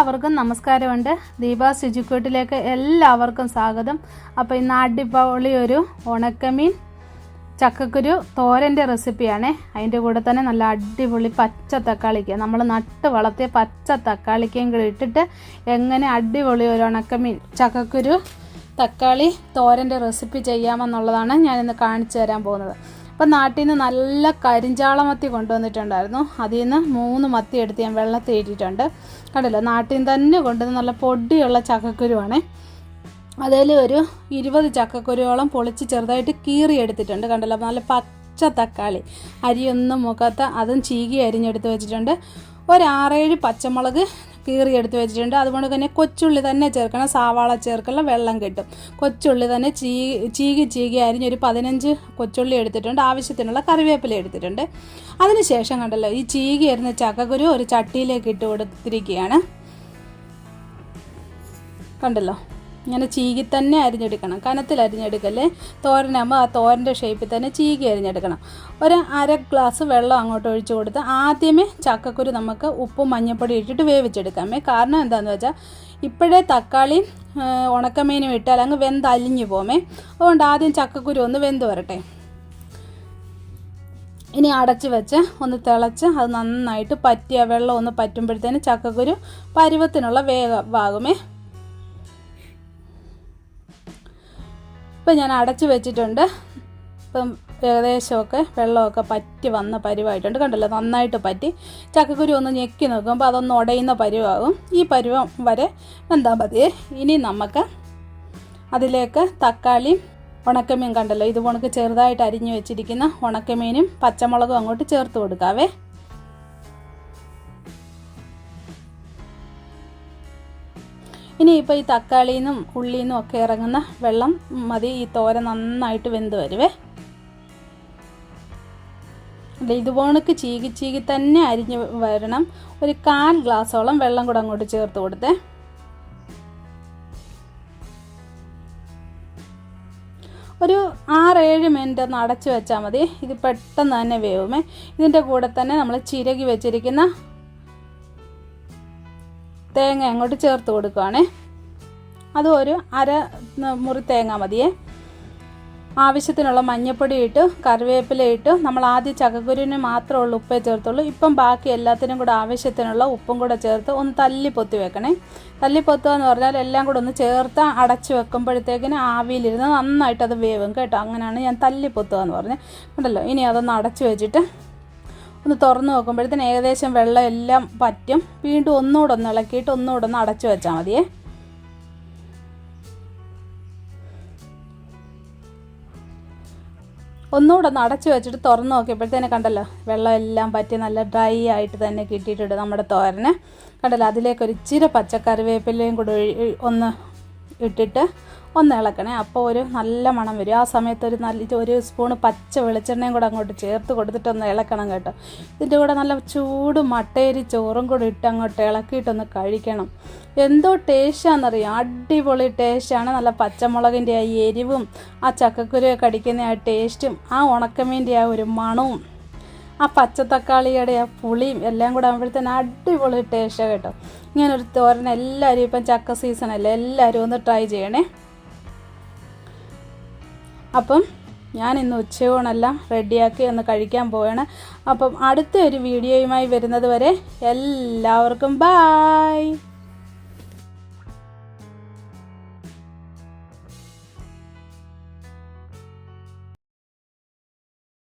എല്ലാവർക്കും നമസ്കാരമുണ്ട്. ദീപ ശുചിക്കൂട്ടിലേക്ക് എല്ലാവർക്കും സ്വാഗതം. അപ്പോൾ ഇന്ന് അടിപൊളി ഒരു ഉണക്കമീൻ ചക്കക്കുരു തോരന്റെ റെസിപ്പിയാണേ. അതിന്റെ കൂടെ തന്നെ നല്ല അടിപൊളി പച്ച തക്കാളിക്ക. നമ്മൾ നട്ട് വളർത്തിയ പച്ച തക്കാളിക്കയും കൂടി ഇട്ടിട്ട് എങ്ങനെ അടിപൊളി ഒരു ഉണക്കമീൻ ചക്കക്കുരു തക്കാളി തോരന്റെ റെസിപ്പി ചെയ്യാമെന്നുള്ളതാണ് ഞാനിന്ന് കാണിച്ചു തരാൻ പോകുന്നത്. അപ്പം നാട്ടിൽ നിന്ന് നല്ല കരിഞ്ചാള മത്തി കൊണ്ടുവന്നിട്ടുണ്ടായിരുന്നു. അതിൽ നിന്ന് മൂന്ന് മത്തി എടുത്ത് ഞാൻ വെള്ളത്തിൽ കണ്ടല്ലോ? നാട്ടിൽ നിന്ന് തന്നെ കൊണ്ടുവന്ന് നല്ല പൊടിയുള്ള ചക്കക്കുരുവാണ്. അതിൽ ഒരു ഇരുപത് ചക്കക്കുരുവോളം പൊളിച്ച് ചെറുതായിട്ട് കീറി എടുത്തിട്ടുണ്ട്. കണ്ടല്ലോ? നല്ല പച്ച തക്കാളി അരിയൊന്നും മുഖത്ത് അതും ചീകി അരിഞ്ഞെടുത്ത് വെച്ചിട്ടുണ്ട്. ഒരു ആറേഴ് പച്ചമുളക് കീറി എടുത്ത് വെച്ചിട്ടുണ്ട്. അതുകൊണ്ട് തന്നെ കൊച്ചുള്ളി തന്നെ ചേർക്കണം. സാവാള ചേർക്കുള്ള വെള്ളം കിട്ടും. കൊച്ചുള്ളി തന്നെ ചീ ചീകി ചീകി അരിഞ്ഞൊരു പതിനഞ്ച് കൊച്ചുള്ളി എടുത്തിട്ടുണ്ട്. ആവശ്യത്തിനുള്ള കറിവേപ്പില എടുത്തിട്ടുണ്ട്. അതിനുശേഷം കണ്ടല്ലോ ഈ ചീകി അരിഞ്ഞ ചക്കക്കുരു ഒരു ചട്ടിയിലേക്ക് ഇട്ട് കൊടുത്തിരിക്കുകയാണ്. കണ്ടല്ലോ? ഇങ്ങനെ ചീകി തന്നെ അരിഞ്ഞെടുക്കണം. കനത്തിൽ അരിഞ്ഞെടുക്കല്ലേ? തോരനാകുമ്പോൾ ആ തോരന്റെ ഷേപ്പിൽ തന്നെ ചീകി അരിഞ്ഞെടുക്കണം. ഒരു അര ഗ്ലാസ് വെള്ളം അങ്ങോട്ട് ഒഴിച്ചു കൊടുത്ത് ആദ്യമേ ചക്കക്കുരു നമുക്ക് ഉപ്പും മഞ്ഞൾപ്പൊടി ഇട്ടിട്ട് വേവിച്ചെടുക്കാമേ കാരണം എന്താണെന്ന് വെച്ചാൽ ഇപ്പോഴേ തക്കാളി ഉണക്കമീനും ഇട്ടാൽ അങ്ങ് വെന്ത് അലിഞ്ഞു പോമേ അതുകൊണ്ട് ആദ്യം ചക്കക്കുരു ഒന്ന് വെന്ത് വരട്ടെ. ഇനി അടച്ച് വെച്ച് ഒന്ന് തിളച്ച് അത് നന്നായിട്ട് പറ്റിയ വെള്ളം ഒന്ന് പറ്റുമ്പോഴത്തേന് ചക്കക്കുരു പരുവത്തിനുള്ള വേഗമാകുമേ ഇപ്പം ഞാൻ അടച്ചു വെച്ചിട്ടുണ്ട്. ഇപ്പം ഏകദേശമൊക്കെ വെള്ളമൊക്കെ പറ്റി വന്ന പരുവായിട്ടുണ്ട്. കണ്ടല്ലോ നന്നായിട്ട് പറ്റി. ചക്കക്കുരു ഒന്ന് ഞെക്കി നോക്കുമ്പോൾ അതൊന്ന് ഉടയുന്ന പരുവാകും. ഈ പരുവം വരെ എന്താ മതി ഇനി നമുക്ക് അതിലേക്ക് തക്കാളിയും ഉണക്കമീൻ കണ്ടല്ലോ. ഇത് ഉണക്ക് ചെറുതായിട്ട് അരിഞ്ഞു വെച്ചിരിക്കുന്ന ഉണക്കമീനും പച്ചമുളകും അങ്ങോട്ട് ചേർത്ത് കൊടുക്കാവേ. ഇനി ഇപ്പോൾ ഈ ഉള്ളിയിൽ നിന്നും ഒക്കെ ഇറങ്ങുന്ന വെള്ളം മതി. ഈ തോര നന്നായിട്ട് വെന്ത് വരുവേ. അല്ല ഇതുപോണക്ക് ചീകി ചീകി തന്നെ അരിഞ്ഞ് വരണം. ഒരു കാൽ ഗ്ലാസോളം വെള്ളം കൂടെ അങ്ങോട്ട് ചേർത്ത് കൊടുത്തേ. ഒരു ആറേഴ് മിനിറ്റ് ഒന്ന് അടച്ചു വെച്ചാൽ മതി. ഇത് പെട്ടെന്ന് തന്നെ വേവുമേ. ഇതിന്റെ കൂടെ തന്നെ നമ്മൾ ചിരകി വെച്ചിരിക്കുന്ന തേങ്ങ അങ്ങോട്ട് ചേർത്ത് കൊടുക്കുകയാണേ അതും ഒരു അര മുറി തേങ്ങ മതിയേ. ആവശ്യത്തിനുള്ള മഞ്ഞപ്പൊടി ഇട്ട് കറിവേപ്പില ഇട്ട് നമ്മൾ ആദ്യം ചക്കക്കുരുവിന് മാത്രമുള്ള ഉപ്പേ ചേർത്തുള്ളൂ. ഇപ്പം ബാക്കി എല്ലാത്തിനും കൂടെ ആവശ്യത്തിനുള്ള ഉപ്പും കൂടെ ചേർത്ത് ഒന്ന് തല്ലി പൊത്തി വെക്കണേ. തല്ലി പൊത്തുക എന്ന് പറഞ്ഞാൽ എല്ലാം കൂടെ ഒന്ന് ചേർത്ത് അടച്ച് വെക്കുമ്പോഴത്തേക്കിന് ആവിയിലിരുന്ന് നന്നായിട്ട് അത് വേവും കേട്ടോ. അങ്ങനെയാണ് ഞാൻ തല്ലി പൊത്തുക എന്ന് പറഞ്ഞത്. ഉണ്ടല്ലോ? ഇനി അതൊന്ന് അടച്ച് വെച്ചിട്ട് ഒന്ന് തുറന്ന് നോക്കുമ്പോഴത്തേന് ഏകദേശം വെള്ളം എല്ലാം പറ്റും. വീണ്ടും ഒന്നുകൂടെ ഒന്ന് ഇളക്കിയിട്ട് ഒന്നുകൂടെ ഒന്ന് അടച്ചു വെച്ചാൽ മതിയേ. ഒന്നുകൂടെ ഒന്ന് അടച്ചു വെച്ചിട്ട് തുറന്ന് നോക്കിയപ്പോഴത്തേനെ കണ്ടല്ലോ വെള്ളം എല്ലാം പറ്റി നല്ല ഡ്രൈ ആയിട്ട് തന്നെ കിട്ടിയിട്ടുണ്ട് നമ്മുടെ തോരന്. കണ്ടല്ലോ അതിലേക്ക് ഒരു ഇച്ചിരി പച്ചക്കറിവേപ്പിലയും കൂടെ ഒന്ന് ഇട്ടിട്ട് ഒന്ന് ഇളക്കണേ. അപ്പോൾ ഒരു നല്ല മണം വരും. ആ സമയത്ത് ഒരു നല്ല ഒരു സ്പൂൺ പച്ച വെളിച്ചെണ്ണയും കൂടെ അങ്ങോട്ട് ചേർത്ത് കൊടുത്തിട്ടൊന്ന് ഇളക്കണം കേട്ടോ. ഇതിന്റെ കൂടെ നല്ല ചൂട് മട്ടേരി ചോറും കൂടെ ഇട്ട് അങ്ങോട്ട് ഇളക്കിയിട്ടൊന്ന് കഴിക്കണം. എന്തോ ടേസ്റ്റാണെന്നറിയാം അടിപൊളി ടേസ്റ്റാണ് നല്ല പച്ചമുളകിന്റെ ആ എരിവും ആ ചക്കക്കുരുവെ കടിക്കുന്ന ആ ടേസ്റ്റും ആ ഉണക്കമീന്റെ ആ ഒരു മണവും ആ പച്ചത്തക്കാളിയുടെ ആ പുളിയും എല്ലാം കൂടെ ആകുമ്പോഴത്തേന് അടിപൊളി ടേസ്റ്റാണ് കേട്ടോ. ഇങ്ങനൊരു തോരൻ എല്ലാവരും ഇപ്പം ചക്ക സീസണല്ലേ എല്ലാവരും ഒന്ന് ട്രൈ ചെയ്യണേ. അപ്പം ഞാൻ ഇന്ന് ഉച്ചയൂണെല്ലാം റെഡിയാക്കി ഒന്ന് കഴിക്കാൻ പോവാണ്. അപ്പം അടുത്ത ഒരു വീഡിയോയുമായി വരുന്നത് വരെ എല്ലാവർക്കും ബായ്